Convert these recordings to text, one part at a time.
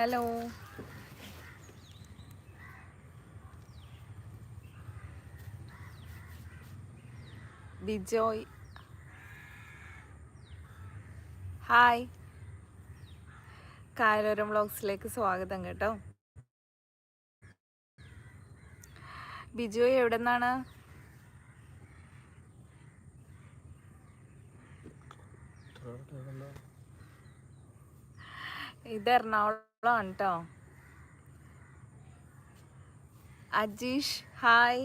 Hello. Bijoy. Hi. കായലോരം വ്ളോഗ്സിലേക്ക് സ്വാഗതം കേട്ടോ. ബിജോയ് എവിടെ നിന്നാണ് ഇത് എറണാകുളം ആണ് കേട്ടോ അജീഷ് ഹായ്.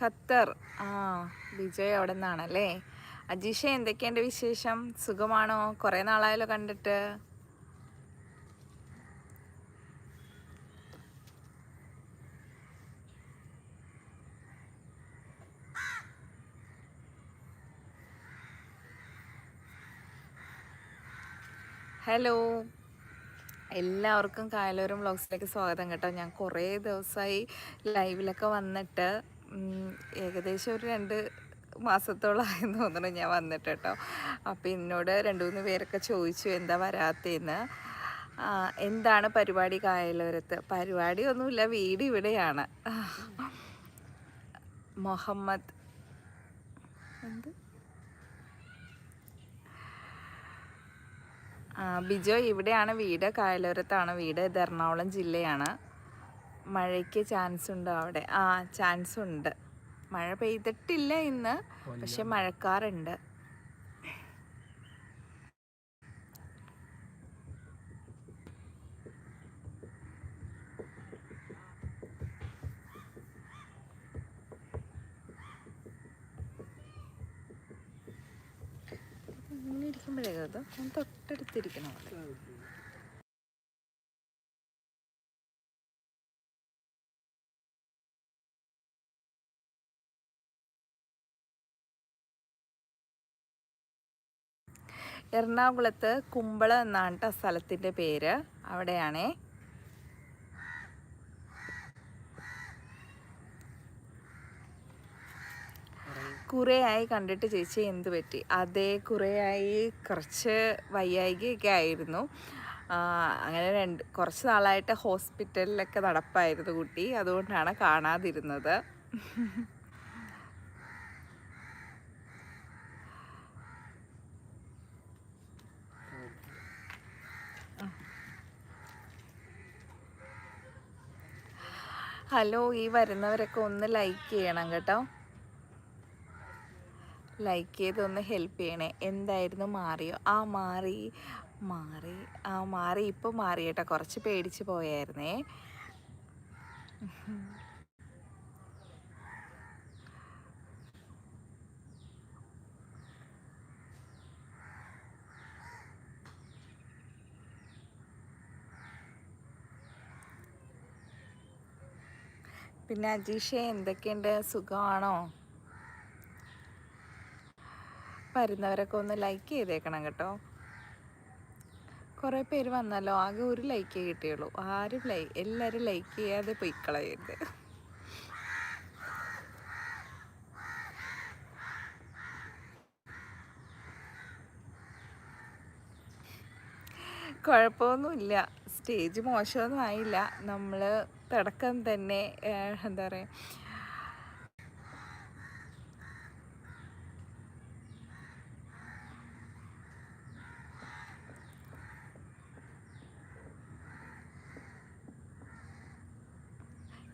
ഖത്തർ. ആ വിജയ് അവിടെ നിന്നാണല്ലേ അജീഷ എന്തൊക്കെയുണ്ട് വിശേഷം? സുഖമാണോ? കുറേ നാളായാലോ കണ്ടിട്ട്. ഹലോ. എല്ലാവർക്കും കായലോരം വ്ളോഗ്സിലേക്ക് സ്വാഗതം കേട്ടോ. ഞാൻ കുറേ ദിവസമായി ലൈവിലൊക്കെ വന്നിട്ട് ഏകദേശം ഒരു രണ്ട് മാസത്തോളമായെന്ന് തോന്നുന്നു ഞാൻ വന്നിട്ട് കേട്ടോ. അപ്പോൾ എന്നോട് രണ്ട് മൂന്ന് പേരൊക്കെ ചോദിച്ചു എന്താ വരാത്തേന്ന്? എന്താണ് പരിപാടി കായലോരത്ത്? പരിപാടി ഒന്നുമില്ല വീട് ഇവിടെയാണ്. മുഹമ്മദ് എന്ത്? ബിജോ ഇവിടെയാണ് വീട്. കായലോരത്താണ് വീട്. ഇത് എറണാകുളം ജില്ലയാണ്. മഴയ്ക്ക് ചാൻസ് ഉണ്ടോ അവിടെ? ആ ചാൻസ് ഉണ്ട് മഴ പെയ്തിട്ടില്ല ഇന്ന്. പക്ഷെ മഴക്കാറുണ്ട്. ഞാൻ തൊട്ടടുത്തിരിക്കണം എറണാകുളത്ത് കുമ്പള എന്നാണ് ട്ടോ സ്ഥലത്തിന്റെ പേര്. അവിടെയാണേ കുറേയായി കണ്ടിട്ട് ചേച്ചി എന്ത് പറ്റി? അതേ കുറേ ആയി കുറച്ച് വയ്യായികയൊക്കെ ആയിരുന്നു. അങ്ങനെ രണ്ട് കുറച്ച് നാളായിട്ട് ഹോസ്പിറ്റലിലൊക്കെ നടപ്പായിരുന്നു കുട്ടി. അതുകൊണ്ടാണ് കാണാതിരുന്നത്. ഹലോ ഈ വരുന്നവരൊക്കെ ഒന്ന് ലൈക്ക് ചെയ്യണം കേട്ടോ. ലൈക്ക് ചെയ്തൊന്ന് ഹെൽപ്പ് ചെയ്യണേ. എന്തായിരുന്നു മാറിയോ? ആ മാറി മാറി ആ മാറി ഇപ്പോൾ മാറി കേട്ടോ. കുറച്ച് പേടിച്ച് പോയായിരുന്നേ. പിന്നെ അജീഷെ എന്തൊക്കെയുണ്ട്? സുഖമാണോ? വരുന്നവരൊക്കെ ഒന്ന് ലൈക്ക് ചെയ്തേക്കണം കേട്ടോ. കുറേ പേര് വന്നല്ലോ ആകെ ഒരു ലൈക്കേ കിട്ടിയുള്ളൂ. ആരും ലൈ എല്ലാവരും ലൈക്ക് ചെയ്യാതെ പോയി കളയരുത്. കുഴപ്പമൊന്നുമില്ല സ്റ്റേജ് മോശമൊന്നും ആയില്ല. നമ്മൾ തുടക്കം തന്നെ എന്താ പറയുക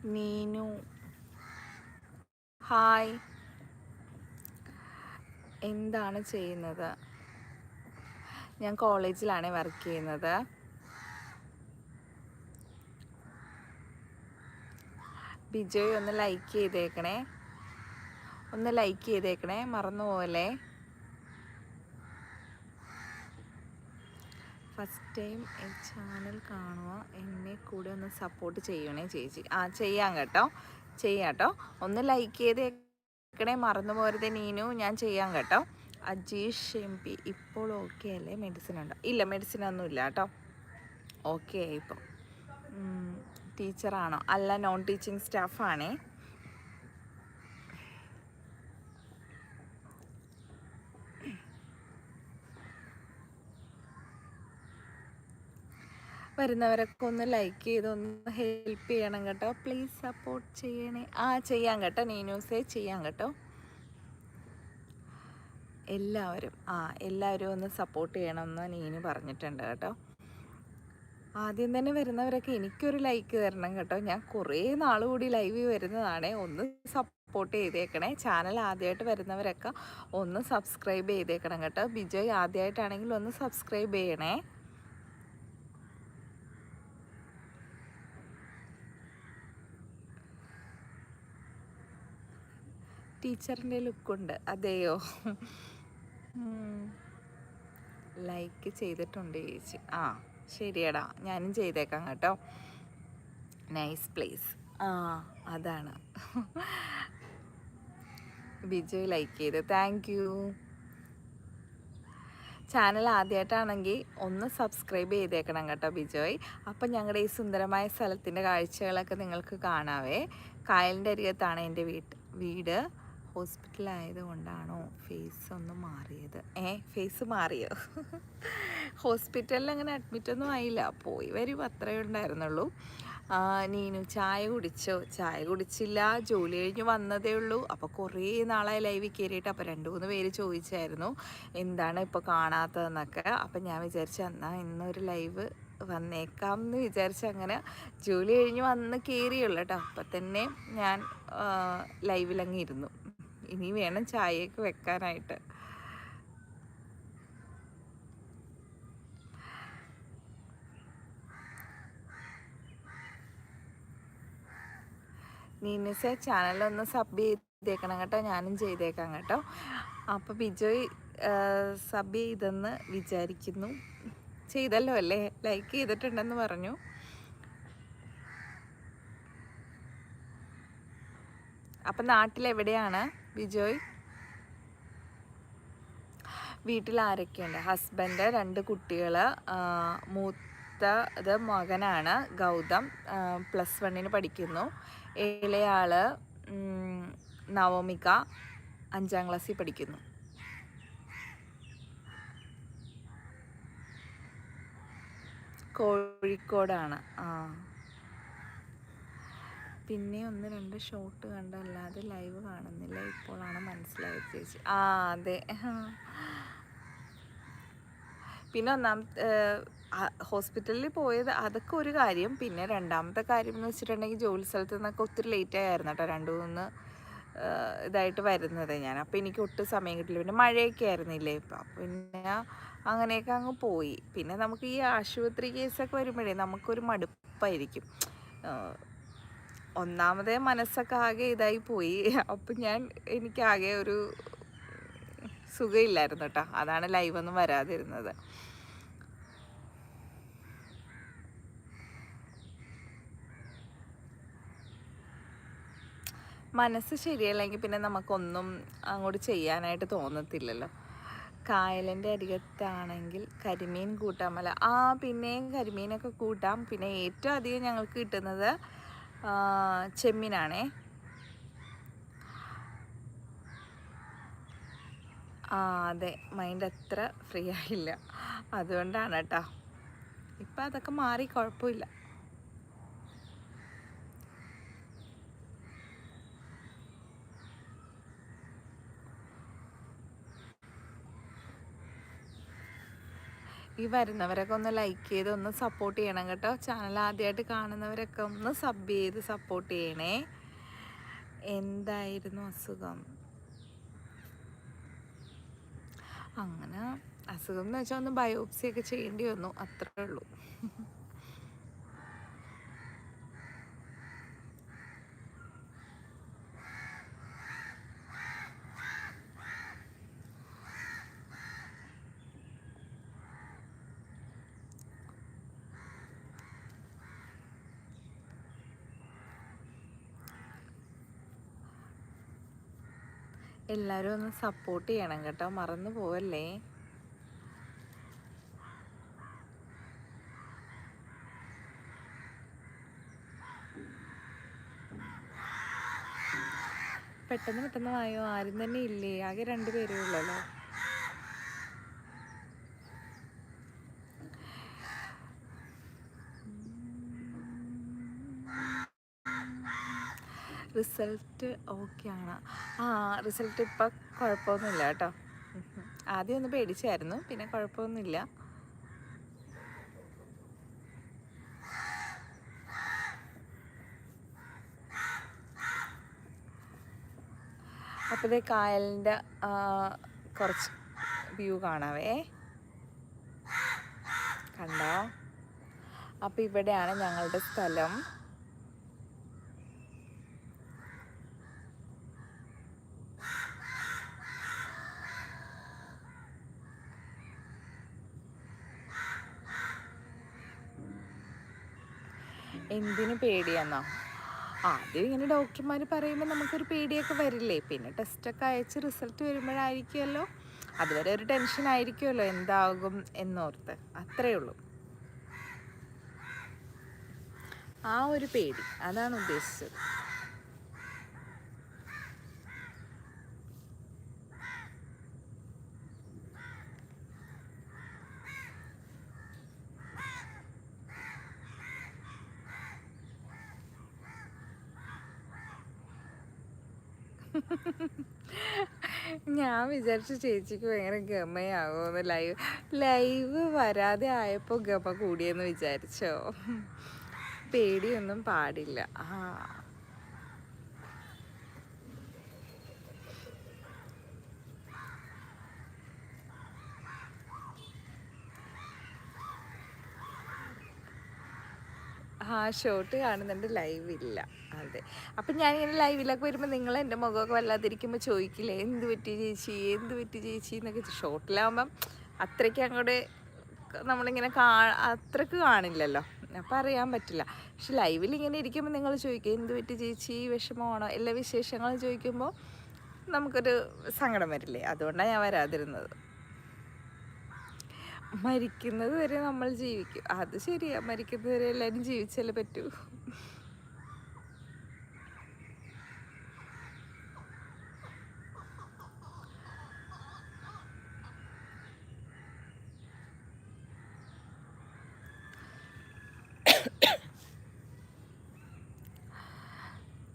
നീനു ഹായ്. എന്താണ് ചെയ്യുന്നത്? ഞാൻ കോളേജിലാണ് വർക്ക് ചെയ്യുന്നത്. ബിജോയ് ഒന്ന് ലൈക്ക് ചെയ്തേക്കണേ. ഒന്ന് ലൈക്ക് ചെയ്തേക്കണേ. മറന്നു പോവല്ലേ ടൈം ഈ ചാനൽ കാണുക എന്നെ കൂടെ ഒന്ന് സപ്പോർട്ട് ചെയ്യണേ ചേച്ചി. ആ ചെയ്യാം കേട്ടോ. ചെയ്യാം കേട്ടോ. ഒന്ന് ലൈക്ക് ചെയ്തേക്കണേ മറന്നു പോരുത് നീനു. ഞാൻ ചെയ്യാം കേട്ടോ. അജീഷ് എം പി ഇപ്പോൾ ഓക്കെ അല്ലേ? മെഡിസിൻ ഉണ്ടോ? ഇല്ല മെഡിസിൻ ഒന്നും ഇല്ല കേട്ടോ. ഓക്കെ ആയി ഇപ്പം ടീച്ചറാണോ അല്ല നോൺ ടീച്ചിങ് സ്റ്റാഫാണേ വരുന്നവരൊക്കെ ഒന്ന് ലൈക്ക് ചെയ്ത് ഒന്ന് ഹെൽപ്പ് ചെയ്യണം കേട്ടോ. പ്ലീസ് സപ്പോർട്ട് ചെയ്യണേ. ആ ചെയ്യാം കേട്ടോ. നീ ന്യൂസേ ചെയ്യാം കേട്ടോ. എല്ലാവരും ആ എല്ലാവരും ഒന്ന് സപ്പോർട്ട് ചെയ്യണമെന്ന് നീന് പറഞ്ഞിട്ടുണ്ട് കേട്ടോ. ആദ്യം തന്നെ വരുന്നവരൊക്കെ എനിക്കൊരു ലൈക്ക് തരണം കേട്ടോ. ഞാൻ കുറേ നാൾ കൂടി ലൈവ് വരുന്നതാണേ. ഒന്ന് സപ്പോർട്ട് ചെയ്തേക്കണേ. ചാനൽ ആദ്യമായിട്ട് വരുന്നവരൊക്കെ ഒന്ന് സബ്സ്ക്രൈബ് ചെയ്തേക്കണം കേട്ടോ. ബിജോയ് ആദ്യമായിട്ടാണെങ്കിൽ ഒന്ന് സബ്സ്ക്രൈബ് ചെയ്യണേ. ടീച്ചറിന്റെ ലുക്കുണ്ട്. അതെയോ? ലൈക്ക് ചെയ്തിട്ടുണ്ട് ചേച്ചി. ആ ശരിയടാ. ഞാനും ചെയ്തേക്കാം കേട്ടോ. നൈസ് പ്ലേസ് ആ അതാണ്. ബിജു ലൈക്ക് ചെയ്ത്. താങ്ക് യു ചാനൽ ആദ്യമായിട്ടാണെങ്കിൽ ഒന്ന് സബ്സ്ക്രൈബ് ചെയ്തേക്കണം കേട്ടോ ബിജോയ് അപ്പം ഞങ്ങളുടെ ഈ സുന്ദരമായ സ്ഥലത്തിന്റെ കാഴ്ചകളൊക്കെ നിങ്ങൾക്ക് കാണാവേ. കായലിന്റെ അരികത്താണ് എന്റെ വീട്ട് വീട്. ഹോസ്പിറ്റലായത് കൊണ്ടാണോ ഫേസ് ഒന്ന് മാറിയത്? ഏ ഫേസ് മാറിയോ? ഹോസ്പിറ്റലിൽ അങ്ങനെ അഡ്മിറ്റൊന്നും ആയില്ല. പോയി വരും അത്രയേ ഉണ്ടായിരുന്നുള്ളൂ. നീനു ചായ കുടിച്ചോ? ചായ കുടിച്ചില്ല. ജോലി കഴിഞ്ഞ് വന്നതേ ഉള്ളൂ. അപ്പോൾ കുറേ നാളായി ലൈവിൽ കയറിയിട്ട് അപ്പോൾ രണ്ട് മൂന്ന് പേര് ചോദിച്ചായിരുന്നു എന്താണ് ഇപ്പോൾ കാണാത്തതെന്നൊക്കെ. അപ്പം ഞാൻ വിചാരിച്ചു എന്നാൽ ഇന്നൊരു ലൈവ് വന്നേക്കാം എന്ന് വിചാരിച്ച് അങ്ങനെ ജോലി കഴിഞ്ഞ് വന്ന് കയറിയുള്ളൂ കേട്ടോ. അപ്പം തന്നെ ഞാൻ ലൈവിലങ്ങ് ഇരുന്നു. ഇനി വേണം ചായയൊക്കെ വെക്കാനായിട്ട്. നീനസ ചാനലൊന്ന് സബ് ചെയ്തേക്കണം കേട്ടോ ഞാനും ചെയ്തേക്കാം കേട്ടോ. അപ്പോൾ ബിജോയ് സബ് ചെയ്തെന്ന് വിചാരിക്കുന്നു. ചെയ്തല്ലോ അല്ലേ? ലൈക്ക് ചെയ്തിട്ടുണ്ടെന്ന് പറഞ്ഞു. അപ്പം നാട്ടിലെവിടെയാണ്? ബിജോയ്? വീട്ടിൽ ആരൊക്കെയുണ്ട്? ഹസ്ബൻഡ് രണ്ട് കുട്ടികൾ മൂത്ത ഇത് മകനാണ് ഗൗതം പ്ലസ് വണ്ണിന് പഠിക്കുന്നു. ഇളയാൾ നവമിക അഞ്ചാം ക്ലാസ്സിൽ പഠിക്കുന്നു. കോഴിക്കോടാണ് ആ. പിന്നെ ഒന്ന് രണ്ട് ഷോട്ട് കണ്ടല്ലാതെ ലൈവ് കാണുന്നില്ല. ഇപ്പോഴാണ് മനസ്സിലായത് ചേച്ചി. ആ അതെ. പിന്നെ ഒന്നാമത്തെ ഹോസ്പിറ്റലിൽ പോയത് അതൊക്കെ ഒരു കാര്യം. പിന്നെ രണ്ടാമത്തെ കാര്യം എന്ന് വെച്ചിട്ടുണ്ടെങ്കിൽ ജോലി സ്ഥലത്ത് നിന്നൊക്കെ ഒത്തിരി ലേറ്റ് ആയിരുന്നു കേട്ടോ. രണ്ട് മൂന്ന് ഇതായിട്ട് വരുന്നത് ഞാൻ. അപ്പോൾ എനിക്ക് ഒട്ടും സമയം കിട്ടില്ല. പിന്നെ മഴയൊക്കെ ആയിരുന്നില്ലേ? ഇപ്പം പിന്നെ അങ്ങനെയൊക്കെ അങ്ങ് പോയി. പിന്നെ നമുക്ക് ഈ ആശുപത്രി കേസൊക്കെ വരുമ്പോഴേ നമുക്കൊരു മടുപ്പായിരിക്കും. ഒന്നാമതേ മനസ്സൊക്കെ ആകെ ഇതായി പോയി. അപ്പം ഞാൻ എനിക്കാകെ ഒരു സുഖമില്ലായിരുന്നു കേട്ടോ അതാണ് ലൈവൊന്നും വരാതിരുന്നത്. മനസ്സ് ശരിയല്ലെങ്കിൽ പിന്നെ നമുക്കൊന്നും അങ്ങോട്ട് ചെയ്യാനായിട്ട് തോന്നത്തില്ലല്ലോ. കായലിന്റെ അരികത്താണെങ്കിൽ കരിമീൻ കൂട്ടാൻ മല. ആ പിന്നെയും കരിമീനൊക്കെ കൂട്ടാം. പിന്നെ ഏറ്റവും അധികം ഞങ്ങൾക്ക് കിട്ടുന്നത് ചെമ്മീനാണേ. ആ അതെ മൈൻഡ് അത്ര ഫ്രീ ആയില്ല അതുകൊണ്ടാണ് കേട്ടോ. ഇപ്പം അതൊക്കെ മാറി കുഴപ്പമില്ല. ഈ വരുന്നവരൊക്കെ ഒന്ന് ലൈക്ക് ചെയ്ത് ഒന്ന് സപ്പോർട്ട് ചെയ്യണം കേട്ടോ. ചാനൽ ആദ്യമായിട്ട് കാണുന്നവരൊക്കെ ഒന്ന് സബ് ചെയ്ത് സപ്പോർട്ട് ചെയ്യണേ. എന്തായിരുന്നു അസുഖം? അങ്ങനെ അസുഖം എന്ന് വെച്ചാൽ ഒന്ന് ബയോപ്സി ഒക്കെ ചെയ്യേണ്ടി വന്നു. അത്രേ ഉള്ളൂ. എല്ലാവരും ഒന്ന് സപ്പോർട്ട് ചെയ്യണം കേട്ടോ. മറന്നു പോവല്ലേ? പെട്ടെന്ന് പെട്ടെന്ന് വായോ. ആരും തന്നെ ഇല്ലേ. ആകെ രണ്ടു പേരേ ഉള്ളല്ലോ. റിസൾട്ട് ഓക്കെ ആണ്. ആ റിസൾട്ട് ഇപ്പം കുഴപ്പമൊന്നുമില്ല കേട്ടോ. ആദ്യം ഒന്ന് പേടിച്ചായിരുന്നു പിന്നെ കുഴപ്പമൊന്നുമില്ല അപ്പോൾ ഇതേ കായലിന്റെ കുറച്ച് വ്യൂ കാണാവേ. കണ്ടോ? അപ്പോൾ ഇവിടെയാണ് ഞങ്ങളുടെ സ്ഥലം. എന്തിന് പേടിയാന്നോ? ആദ്യം ഇങ്ങനെ ഡോക്ടർമാർ പറയുമ്പോൾ നമുക്കൊരു പേടിയൊക്കെ വരില്ലേ? പിന്നെ ടെസ്റ്റൊക്കെ അയച്ച് റിസൾട്ട് വരുമ്പോഴായിരിക്കുമല്ലോ അതുവരെ ഒരു ടെൻഷൻ ആയിരിക്കുമല്ലോ എന്താകും എന്നോർത്ത്. അത്രേ ഉള്ളൂ. ആ ഒരു പേടി. അതാണ് ഉദ്ദേശിച്ചത്. ഞാൻ വിചാരിച്ചു ചേച്ചിക്ക് ഭയങ്കര ഗമയാകുമെന്ന് ലൈവ് ലൈവ് വരാതെ ആയപ്പോൾ ഗമ കൂടിയെന്ന് വിചാരിച്ചോ. പേടിയൊന്നും പാടില്ല. ആ. ആ ഷോട്ട് കാണുന്നുണ്ട് ലൈവ് ഇല്ല. അതെ. അപ്പം ഞാനിങ്ങനെ ലൈവിലൊക്കെ വരുമ്പോൾ നിങ്ങൾ എന്റെ മുഖമൊക്കെ വല്ലാതിരിക്കുമ്പോൾ ചോദിക്കില്ലേ എന്ത് പറ്റി ചേച്ചി? എന്ത് പറ്റി ചേച്ചി? എന്നൊക്കെ ഷോട്ടിലാവുമ്പം അത്രയ്ക്ക് അങ്ങോട്ട് നമ്മളിങ്ങനെ കാ അത്രയ്ക്ക് കാണില്ലല്ലോ. അപ്പം അറിയാൻ പറ്റില്ല. പക്ഷെ ലൈവിൽ ഇങ്ങനെ ഇരിക്കുമ്പോൾ നിങ്ങൾ ചോദിക്കും എന്ത് പറ്റി ചേച്ചി? വിഷമമാണോ? എല്ലാ വിശേഷങ്ങളും ചോദിക്കുമ്പോൾ നമുക്കൊരു സങ്കടം വരില്ലേ? അതുകൊണ്ടാണ് ഞാൻ വരാതിരുന്നത്. മരിക്കുന്നത് വരെ നമ്മൾ ജീവിക്കും. അത് ശരിയാ. മരിക്കുന്നത് വരെ എല്ലാരും ജീവിച്ചാലേ പറ്റൂ.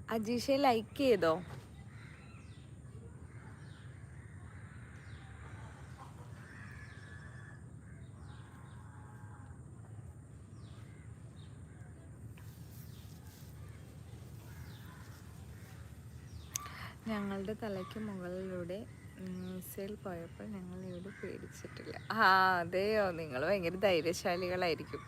അജീഷെ ലൈക്ക് ചെയ്തോ ഞങ്ങളുടെ തലയ്ക്ക് മുകളിലൂടെ മിസൈൽ പോയപ്പോൾ ഞങ്ങൾ ഇവിടെ പേടിച്ചിട്ടില്ല. ആ അതെയോ? നിങ്ങൾ ഭയങ്കര ധൈര്യശാലികളായിരിക്കും.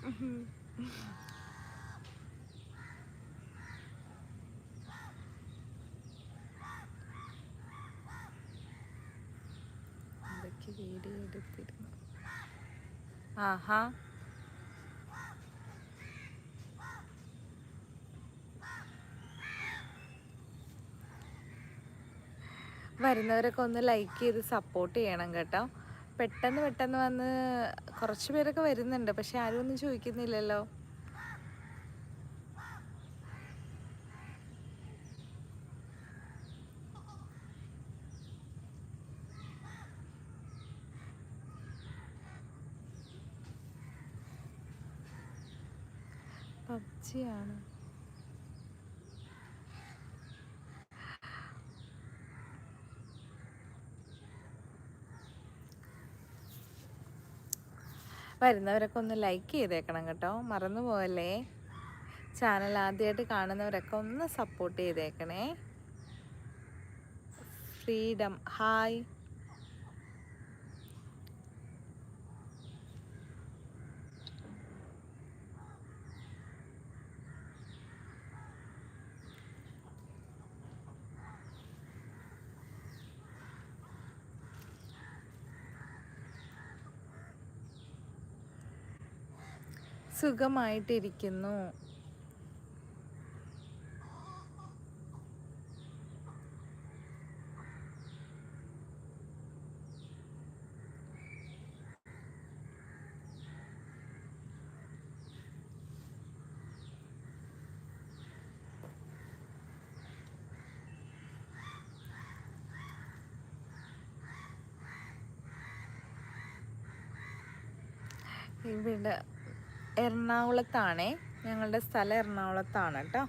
ആഹാ. വരുന്നവരൊക്കെ ഒന്ന് ലൈക്ക് ചെയ്ത് സപ്പോർട്ട് ചെയ്യണം കേട്ടോ. പെട്ടെന്ന് പെട്ടെന്ന് വന്ന് കുറച്ച് പേരൊക്കെ വരുന്നുണ്ട് പക്ഷെ ആരും ഒന്നും ചോദിക്കുന്നില്ലല്ലോ. പബ്ജിയാണ് വരുന്നവരൊക്കെ ഒന്ന് ലൈക്ക് ചെയ്തേക്കണം കേട്ടോ. മറന്നു പോകല്ലേ ചാനൽ ആദ്യമായിട്ട് കാണുന്നവരൊക്കെ ഒന്ന് സപ്പോർട്ട് ചെയ്തേക്കണേ. ഫ്രീഡം ഹായ് സുഖമായിട്ടിരിക്കുന്നു. എറണാകുളത്താണേ. ഞങ്ങളുടെ സ്ഥലം എറണാകുളത്താണ് കേട്ടോ.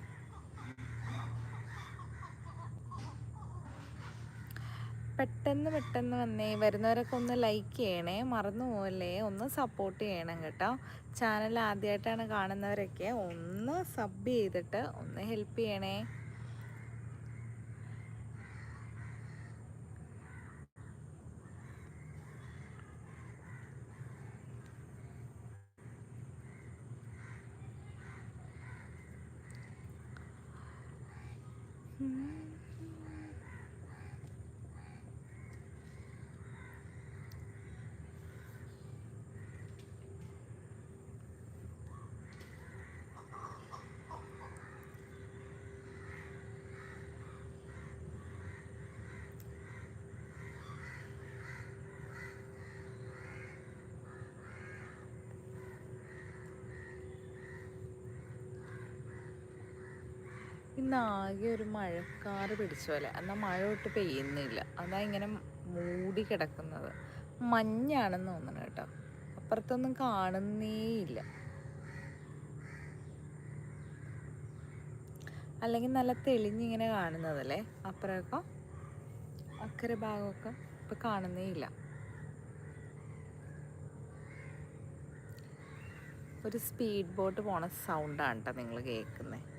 പെട്ടെന്ന് പെട്ടെന്ന് വന്നേ. വരുന്നവരൊക്കെ ഒന്ന് ലൈക്ക് ചെയ്യണേ. മറന്നു പോകല്ലേ ഒന്ന് സപ്പോർട്ട് ചെയ്യണം കേട്ടോ. ചാനൽ ആദ്യമായിട്ടാണ് കാണുന്നവരൊക്കെ ഒന്ന് സബ് ചെയ്തിട്ട് ഒന്ന് ഹെൽപ്പ് ചെയ്യണേ. ഇന്ന് ആകെ ഒരു മഴക്കാറ് പിടിച്ച പോലെ. എന്നാൽ മഴ ഒട്ട് പെയ്യുന്നില്ല. അതാ ഇങ്ങനെ മൂടി കിടക്കുന്നത്. മഞ്ഞാണെന്ന് തോന്നണം കേട്ടോ. അപ്പുറത്തൊന്നും കാണുന്നേയില്ല. അല്ലെങ്കിൽ നല്ല തെളിഞ്ഞിങ്ങനെ കാണുന്നതല്ലേ? അപ്പുറമൊക്കെ? അക്കരെ ഭാഗമൊക്കെ ഇപ്പം കാണുന്നേയില്ല. ഒരു സ്പീഡ് ബോട്ട് പോണ സൗണ്ടാണ് കേട്ടോ നിങ്ങൾ കേൾക്കുന്നത്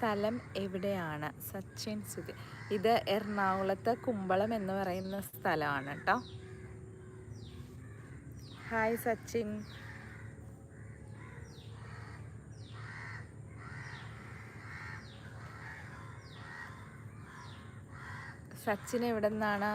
സ്ഥലം എവിടെയാണ്? സച്ചിൻ സുധി. ഇത് എറണാകുളത്ത് കുമ്പളം എന്ന് പറയുന്ന സ്ഥലമാണ് കേട്ടോ ഹായ് സച്ചിൻ. സച്ചിൻ എവിടെ നിന്നാണ്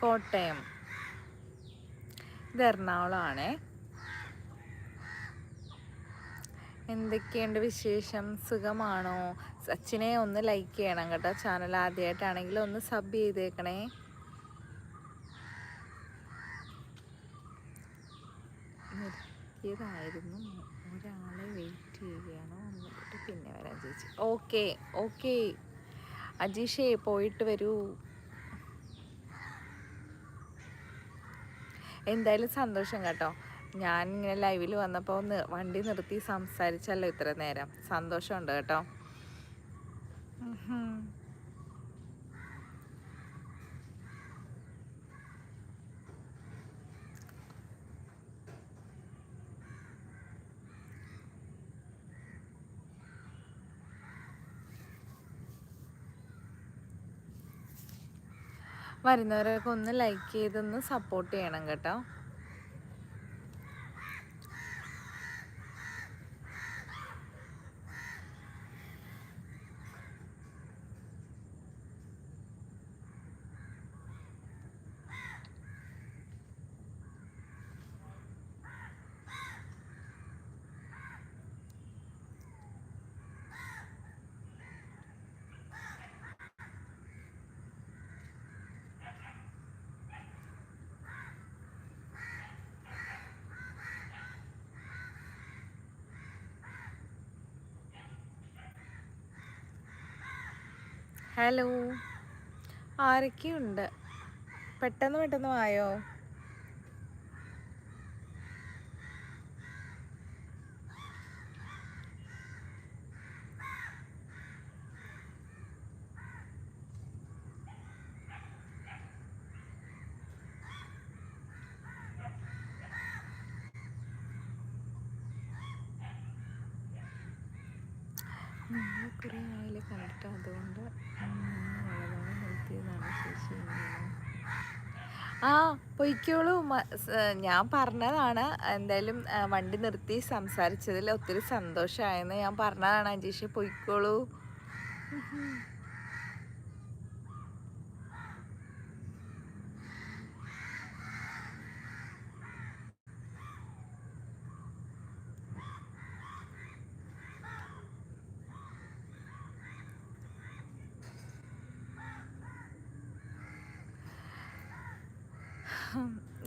കോട്ടയം. ഇത് എറണാകുളമാണേ. എന്തൊക്കെയുണ്ട് വിശേഷം? സുഖമാണോ? സച്ചിനെ ഒന്ന് ലൈക്ക് ചെയ്യണം കേട്ടോ. ചാനൽ ആദ്യമായിട്ടാണെങ്കിൽ ഒന്ന് സബ് ചെയ്തേക്കണേ. നിർത്തിയതായിരുന്നു. ഒരാളെ വെയിറ്റ് ചെയ്യുകയാണ്? എന്നിട്ട് പിന്നെ വരാൻ ചേച്ചി. ഓക്കെ ഓക്കെ അജീഷേ പോയിട്ട് വരൂ. എന്തായാലും സന്തോഷം കേട്ടോ. ഞാൻ ഇങ്ങനെ ലൈവിൽ വന്നപ്പോൾ ഒന്ന് വണ്ടി നിർത്തി സംസാരിച്ചല്ലോ ഇത്ര നേരം. സന്തോഷമുണ്ട് കേട്ടോ. വരുന്നവരൊക്കെ ഒന്ന് ലൈക്ക് ചെയ്തൊന്ന് സപ്പോർട്ട് ചെയ്യണം കേട്ടോ. ഹലോ. ആരൊക്കെയുണ്ട്? പെട്ടെന്ന് പെട്ടെന്ന് വായോ നിങ്ങൾ കുറേ ആയാലും കണ്ടിട്ട് അതുകൊണ്ട് ഉള്ളതാണ് നിർത്തിയതാണ് ചേച്ചി ആ പൊയ്ക്കോളൂ ഞാൻ പറഞ്ഞതാണ്. എന്തായാലും വണ്ടി നിർത്തി സംസാരിച്ചതിൽ ഒത്തിരി സന്തോഷമായെന്ന് ഞാൻ പറഞ്ഞതാണ്. അജീഷ് പൊയ്ക്കോളൂ.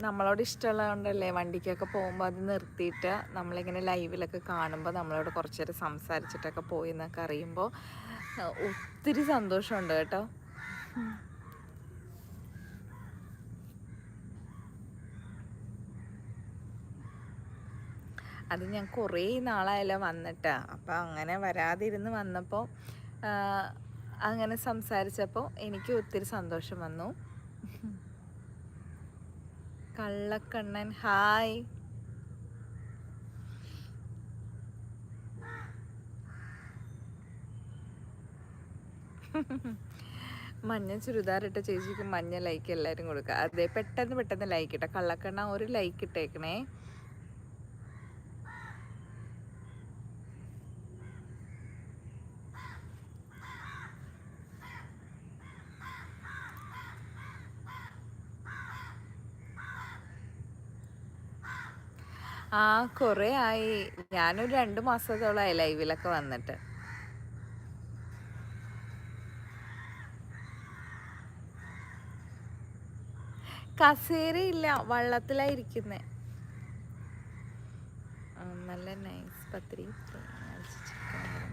നമ്മളോട് ഇഷ്ടമുള്ളതുകൊണ്ടല്ലേ വണ്ടിക്കൊക്കെ പോകുമ്പോൾ അത് നിർത്തിയിട്ട് നമ്മളിങ്ങനെ ലൈവിലൊക്കെ കാണുമ്പോൾ നമ്മളോട് കുറച്ച് നേരം സംസാരിച്ചിട്ടൊക്കെ പോയി എന്നൊക്കെ അറിയുമ്പോൾ ഒത്തിരി സന്തോഷമുണ്ട് കേട്ടോ. അത് ഞാൻ കുറേ നാളായല്ലോ വന്നിട്ട്. അപ്പോൾ അങ്ങനെ വരാതിരുന്ന് വന്നപ്പോൾ അങ്ങനെ സംസാരിച്ചപ്പോൾ എനിക്ക് ഒത്തിരി സന്തോഷം വന്നു. കള്ളക്കണ്ണൻ. ഹായ്. മഞ്ഞ ചുരിദാറിട്ട ചേച്ചിക്ക് മഞ്ഞ ലൈക്ക് എല്ലാവരും കൊടുക്കുക അതെ പെട്ടെന്ന് പെട്ടെന്ന് ലൈക്ക് ഇട്ട. കള്ളക്കണ്ണ ഒരു ലൈക്ക് ഇട്ടേക്കണേ. ആ കുറേ ആയി. ഞാനൊരു രണ്ട് മാസത്തോളമായി ലൈവിലൊക്കെ വന്നിട്ട്. കസേരയില്ല വള്ളത്തിലായിരിക്കുന്നേ നല്ല നൈസ് ചോറും.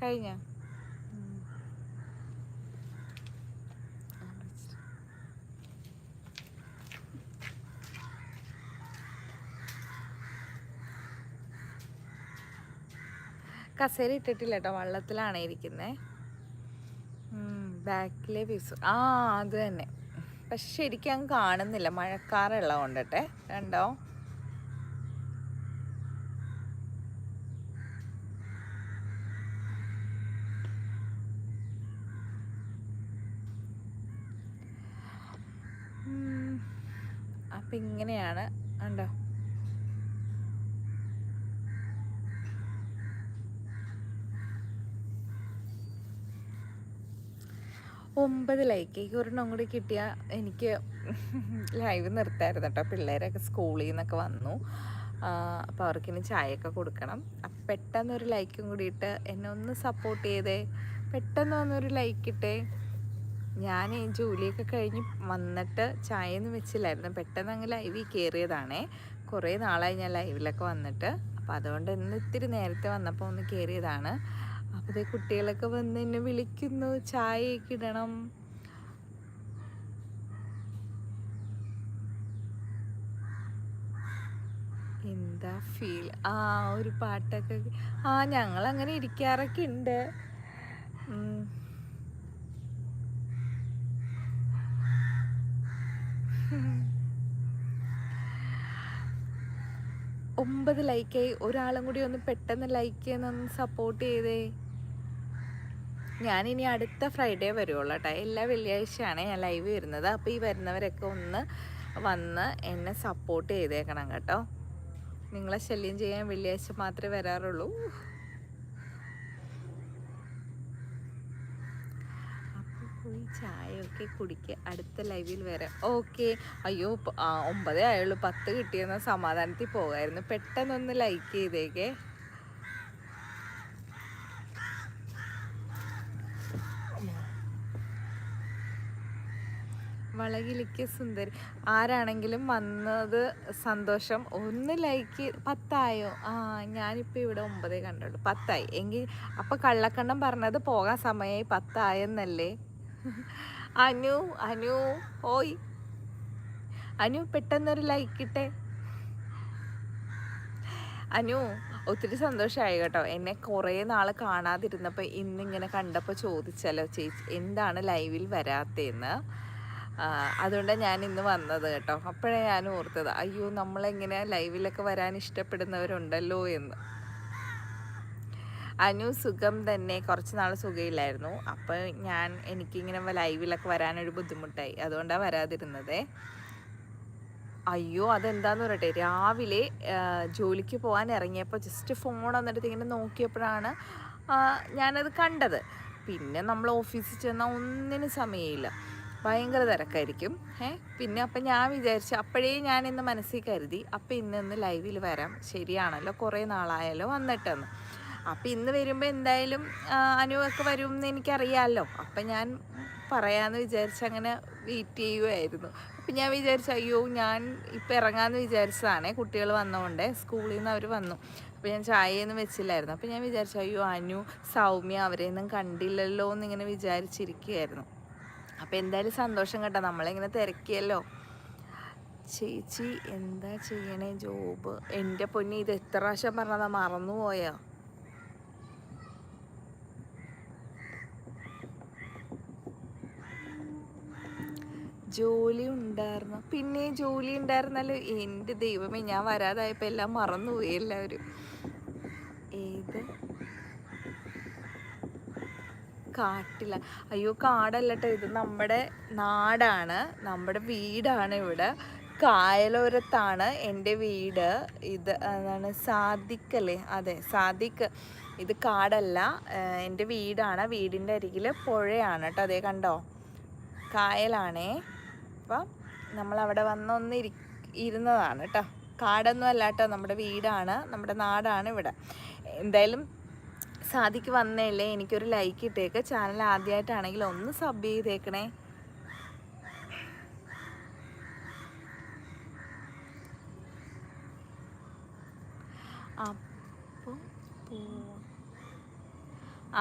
കഴിഞ്ഞ? കസേര ഇട്ടിട്ടില്ല കേട്ടോ വള്ളത്തിലാണ് ഇരിക്കുന്നത് ബാക്കിലെ പീസ് ആ അത് തന്നെ. പക്ഷെ ശരിക്കും അങ്ങ് കാണുന്നില്ല. മഴക്കാറുള്ള കൊണ്ടട്ടെ. കണ്ടോ ഉം. അപ്പൊ ഇങ്ങനെയാണ് കണ്ടോ ഈ ഒരെണ്ണം കൂടി കിട്ടിയാൽ എനിക്ക് ലൈവ് നിർത്തായിരുന്നു കേട്ടോ പിള്ളേരൊക്കെ സ്കൂളിൽ നിന്നൊക്കെ വന്നു. അപ്പോൾ അവർക്കിനി ചായയൊക്കെ കൊടുക്കണം. അപ്പം പെട്ടെന്ന് ഒരു ലൈക്കും കൂടി ഇട്ട് എന്നെ ഒന്ന് സപ്പോർട്ട് ചെയ്തേ. പെട്ടെന്ന് വന്നൊരു ലൈക്ക് ഇട്ടേ. ഞാൻ ജോലിയൊക്കെ കഴിഞ്ഞ് വന്നിട്ട് ചായയൊന്നും വെച്ചില്ലായിരുന്നു. പെട്ടെന്ന് അങ്ങ് ലൈവിൽ കയറിയതാണേ കുറേ നാളായി ഞാൻ ലൈവിലൊക്കെ വന്നിട്ട്. അപ്പോൾ അതുകൊണ്ട് ഇന്ന് ഇത്തിരി നേരത്തെ വന്നപ്പോൾ ഒന്ന് കയറിയതാണ് അപ്പോൾ കുട്ടികളൊക്കെ വന്ന് എന്നെ വിളിക്കുന്നു. ചായയൊക്കെ ഇടണം. എന്താ ഫീൽ ആ ഒരു പാട്ടൊക്കെ ആ ഞങ്ങൾ അങ്ങനെ ഇരിക്കാറൊക്കെ ഉണ്ട്. ഒമ്പത് ലൈക്കായി ഒരാളും കൂടി ഒന്ന് പെട്ടെന്ന് ലൈക്ക് ചെയ്യുന്ന സപ്പോർട്ട് ചെയ്തേ. ഇനി അടുത്ത ഫ്രൈഡേ വരുവുള്ളൂ കേട്ടോ എല്ലാ വെള്ളിയാഴ്ചയാണ് ഞാൻ ലൈവ് വരുന്നത്. അപ്പോൾ ഈ വരുന്നവരൊക്കെ ഒന്ന് വന്ന് എന്നെ സപ്പോർട്ട് ചെയ്തേക്കണം കേട്ടോ. നിങ്ങളെ ശല്യം ചെയ്യാൻ വെള്ളിയാഴ്ച മാത്രമേ വരാറുള്ളൂ. പോയി ചായയൊക്കെ കുടിക്കുക അടുത്ത ലൈവിൽ വരാം. ഓക്കെ അയ്യോ ഒമ്പതേ ആയുള്ളൂ. പത്ത് കിട്ടിയെന്ന സമാധാനത്തിൽ പോകായിരുന്നു. പെട്ടെന്നൊന്ന് ലൈക്ക് ചെയ്തേക്കേ. വളകിലിക്ക് സുന്ദരി. ആരാണെങ്കിലും വന്നത് സന്തോഷം. ഒന്ന് ലൈക്ക് പത്തായോ? ആ ഞാനിപ്പോൾ ഇവിടെ ഒമ്പതേ കണ്ടുള്ളൂ. പത്തായി. എങ്കിൽ അപ്പോൾ കള്ളക്കണ്ണം പറഞ്ഞത് പോകാൻ സമയമായി പത്തായെന്നല്ലേ? അനു അനു ഓയ്. അനു പെട്ടെന്നൊരു ലൈക്ക് ഇട്ടേ. അനു ഒത്തിരി സന്തോഷമായി കേട്ടോ. എന്നെ കുറേ നാൾ കാണാതിരുന്നപ്പോൾ ഇന്നിങ്ങനെ കണ്ടപ്പോൾ ചോദിച്ചല്ലോ ചേച്ചി എന്താണ് ലൈവിൽ വരാത്തതെന്ന് അതുകൊണ്ടാണ് ഞാൻ ഇന്ന് വന്നത് കേട്ടോ. അപ്പോഴേ ഞാൻ ഓർത്തത് അയ്യോ നമ്മളെങ്ങനെ ലൈവിലൊക്കെ വരാൻ ഇഷ്ടപ്പെടുന്നവരുണ്ടല്ലോ എന്ന്. അനു സുഖം തന്നെ കുറച്ച് നാൾ സുഖമില്ലായിരുന്നു അപ്പോൾ ഞാൻ എനിക്കിങ്ങനെ ലൈവിലൊക്കെ വരാനൊരു ബുദ്ധിമുട്ടായി. അതുകൊണ്ടാണ് വരാതിരുന്നത്. അയ്യോ അതെന്താന്ന് പറയട്ടെ. രാവിലെ ജോലിക്ക് പോകാൻ ഇറങ്ങിയപ്പോൾ ജസ്റ്റ് ഫോൺ വന്നിട്ട് ഇങ്ങനെ നോക്കിയപ്പോഴാണ് ഞാനത് കണ്ടത്. പിന്നെ നമ്മൾ ഓഫീസിൽ ചെന്നാൽ ഒന്നിനും സമയമില്ല. ഭയങ്കര തിരക്കായിരിക്കും. ഏ പിന്നെ അപ്പം ഞാൻ വിചാരിച്ചു അപ്പോഴേ ഞാൻ ഇന്ന് മനസ്സിൽ കരുതി അപ്പം ഇന്ന് ഇന്ന് ലൈവിൽ വരാം. ശരിയാണല്ലോ കുറേ നാളായാലോ വന്നിട്ടെന്ന്. അപ്പം ഇന്ന് വരുമ്പോൾ എന്തായാലും അനുവൊക്കെ വരും എന്ന് എനിക്കറിയാമല്ലോ അപ്പം ഞാൻ പറയാമെന്ന് വിചാരിച്ച് അങ്ങനെ വെയിറ്റ് ചെയ്യുമായിരുന്നു അപ്പം ഞാൻ വിചാരിച്ചു അയ്യോ ഞാൻ ഇപ്പം ഇറങ്ങാമെന്ന് വിചാരിച്ചതാണേ കുട്ടികൾ വന്നതുകൊണ്ട് സ്കൂളിൽ നിന്ന് അവർ വന്നു. അപ്പോൾ ഞാൻ ചായയൊന്നും വെച്ചില്ലായിരുന്നു. അപ്പോൾ ഞാൻ വിചാരിച്ചു അയ്യോ അനു സൗമ്യ അവരെയൊന്നും കണ്ടില്ലല്ലോ എന്നിങ്ങനെ വിചാരിച്ചിരിക്കുകയായിരുന്നു അപ്പോൾ എന്തായാലും സന്തോഷം കേട്ടോ. നമ്മളിങ്ങനെ തിരക്കിയല്ലോ. ചേച്ചി എന്താ ചെയ്യണേ? ജോബ്. എന്റെ പൊന്നി ഇത് എത്ര പ്രാവശ്യം പറഞ്ഞതാ? മറന്നുപോയോ ജോലി ഉണ്ടായിരുന്നു. പിന്നെ ജോലി ഉണ്ടായിരുന്നല്ലോ. എന്റെ ദൈവമേ ഞാൻ വരാതായപ്പോൾ എല്ലാം മറന്നുപോയി എല്ലാവരും. ഏത്? കാട്ടില അയ്യോ കാടല്ലട്ടോ ഇത്. നമ്മുടെ നാടാണ്. നമ്മുടെ വീടാണ് ഇവിടെ. കായലോരത്താണ് എന്റെ വീട്. ഇത് എന്താണ് സാദിക്കല്ലേ? അതെ സാദിക്ക്. ഇത് കാടല്ല. എന്റെ വീടാണ്. വീടിന്റെ അരികിൽ പുഴയാണ് കേട്ടോ അതേ കണ്ടോ? കായലാണേ. അപ്പം നമ്മളവിടെ വന്നൊന്ന് ഇരി ഇരുന്നതാണ് കേട്ടോ കാടൊന്നും അല്ല കേട്ടോ നമ്മുടെ വീടാണ്. നമ്മുടെ നാടാണ് ഇവിടെ. എന്തായാലും സാധിക്ക് വന്നേല്ലേ? എനിക്കൊരു ലൈക്ക് ഇട്ടേക്ക്. ചാനൽ ആദ്യമായിട്ടാണെങ്കിൽ ഒന്ന് സബ് ചെയ്തേക്കണേ.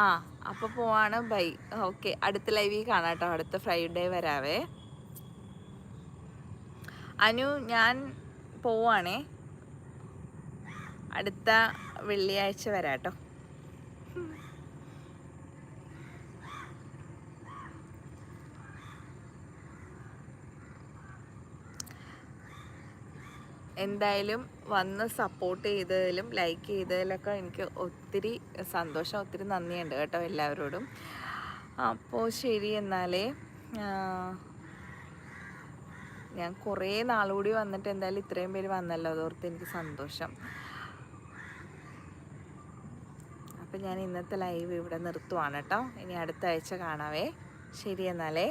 ആ അപ്പോൾ പോവാണ്. ബൈ ഓക്കെ അടുത്ത ലൈവിൽ കാണാം കേട്ടോ അടുത്ത ഫ്രൈഡേ വരാവേ. അനു ഞാൻ പോവാണേ. അടുത്ത വെള്ളിയാഴ്ച വരാട്ടോ. എന്തായാലും വന്ന് സപ്പോർട്ട് ചെയ്തതിലും ലൈക്ക് ചെയ്തതിലൊക്കെ എനിക്ക് ഒത്തിരി സന്തോഷം ഒത്തിരി നന്ദിയുണ്ട് കേട്ടോ എല്ലാവരോടും. അപ്പോൾ ശരി എന്നാലേ ഞാൻ കുറേ നാളുകൂടി വന്നിട്ട് എന്തായാലും ഇത്രയും പേര് വന്നല്ലോ അതോർത്ത് എനിക്ക് സന്തോഷം. അപ്പം ഞാൻ ഇന്നത്തെ ലൈവ് ഇവിടെ നിർത്തുവാണ് കേട്ടോ. ഇനി അടുത്ത ആഴ്ച കാണാവേ. ശരി എന്നാലേ.